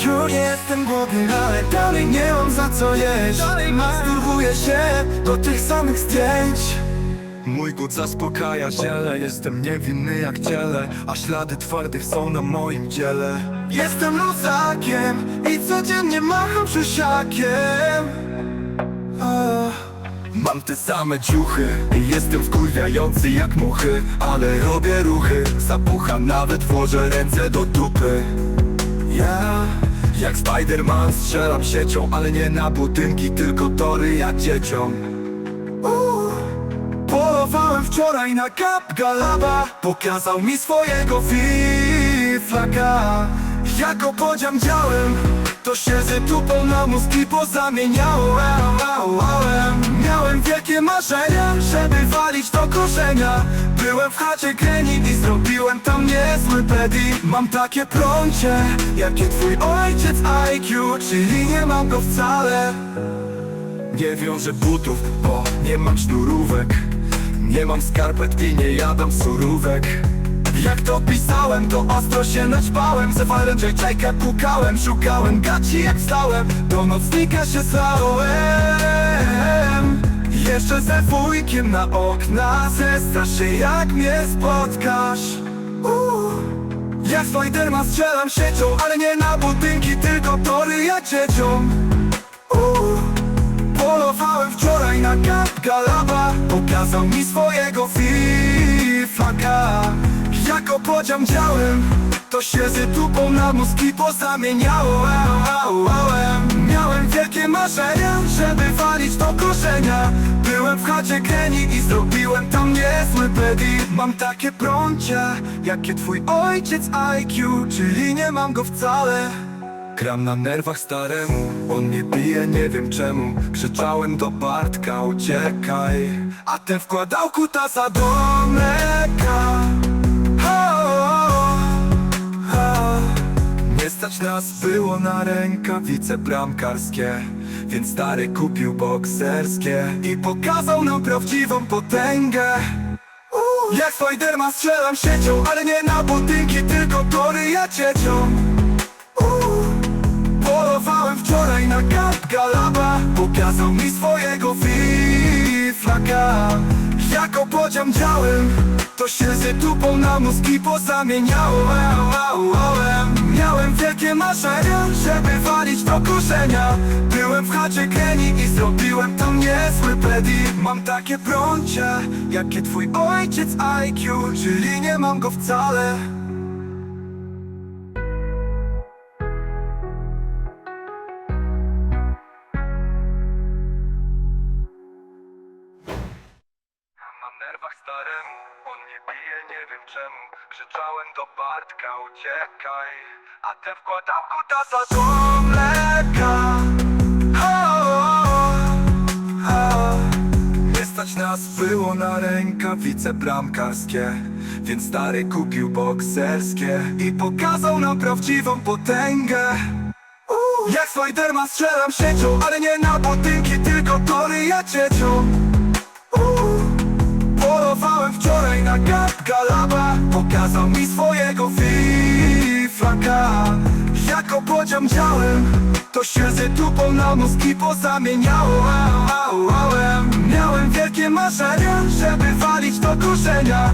Wciąż jestem głodny, ale dalej nie mam za co jeść. Dalej masturbuję się do tych samych zdjęć. Mój głód zaspokaja ziele Jestem niewinny jak ciele A ślady twardych są na moim ciele Jestem luzakiem I codziennie macham przysiakiem. Mam te same ciuchy i Jestem wkurwiający jak muchy Ale robię ruchy. Zapucham nawet włożę ręce do dupy. Ja jak Spiderman strzelam siecią Ale nie na budynki, tylko tory jak dzieciom. Uuu. Polowałem wczoraj na kap galaba. Pokazał mi swojego fiflaka. Jak go podziamdziałem To się zytupą na mózg i pozamieniałem Miałem wielkie marzenia Żeby walić do korzenia. Byłem w chacie Kenny i zrobiłem tam niezły pedi. Mam takie prącie Jakie twój ojciec IQ Czyli nie mam go wcale. Nie wiążę butów, bo nie mam sznurówek. Nie mam skarpet i nie jadam surówek Jak to pisałem, to ostro się naćpałem. Ze falem JJ pukałem, szukałem gaci jak stałem Do nocnika się stałem Jeszcze ze wujkiem na okna Zestrasz się jak mnie spotkasz. Uuu. Jak Spiderman strzelam siecią Ale nie na budynki, tylko tory jak dzieciom. Polowałem wczoraj na galaba. Pokazał mi swojego fiflaka go podziamdziałem To się zytupą na mózg i pozamieniałem Miałem wielkie marzenia Żeby walić do korzenia. Byłem w chacie Kenny i zrobiłem tam niezły pedi Mam takie prącie Jakie twój ojciec IQ Czyli nie mam go wcale. Gram na nerwach staremu, on mnie bije, nie wiem czemu. Krzyczałem do Bartka, uciekaj. A ten wkładał kutasa do mleka nas było na rękawice bramkarskie Więc stary kupił bokserskie I pokazał nam prawdziwą potęgę. Uh, Jak Spiderman strzelam siecią Ale nie na budynki, tylko tory ja ciecią. Polowałem wczoraj na kap galaba Pokazał mi swojego fiflaka Jak go podziamdziałem To się zytupą na mózg i pozamieniałem Miałem wielkie marzenia Żeby walić do korzenia. Byłem w chacie Kenny i zrobiłem tam niezły pedi Mam takie prącie Jakie twój ojciec IQ Czyli nie mam go wcale staremu, on mnie bije, nie wiem czemu. Krzyczałem do Bartka, uciekaj. A ten wkładał kutasa do mleka. Ho, ho. Nie stać nas było na rękawice bramkarskie. Więc stary kupił bokserskie I pokazał nam prawdziwą potęgę. Uh, Jak Spiderman strzelam siecią Ale nie na budynki, tylko tory ja ciecią Polowałem wczoraj na gap galaba Pokazał mi swojego fiflaka Jak go podziamdziałem To się zytupą na mózg i pozamieniałem Miałem wielkie marzenia Żeby walić do korzenia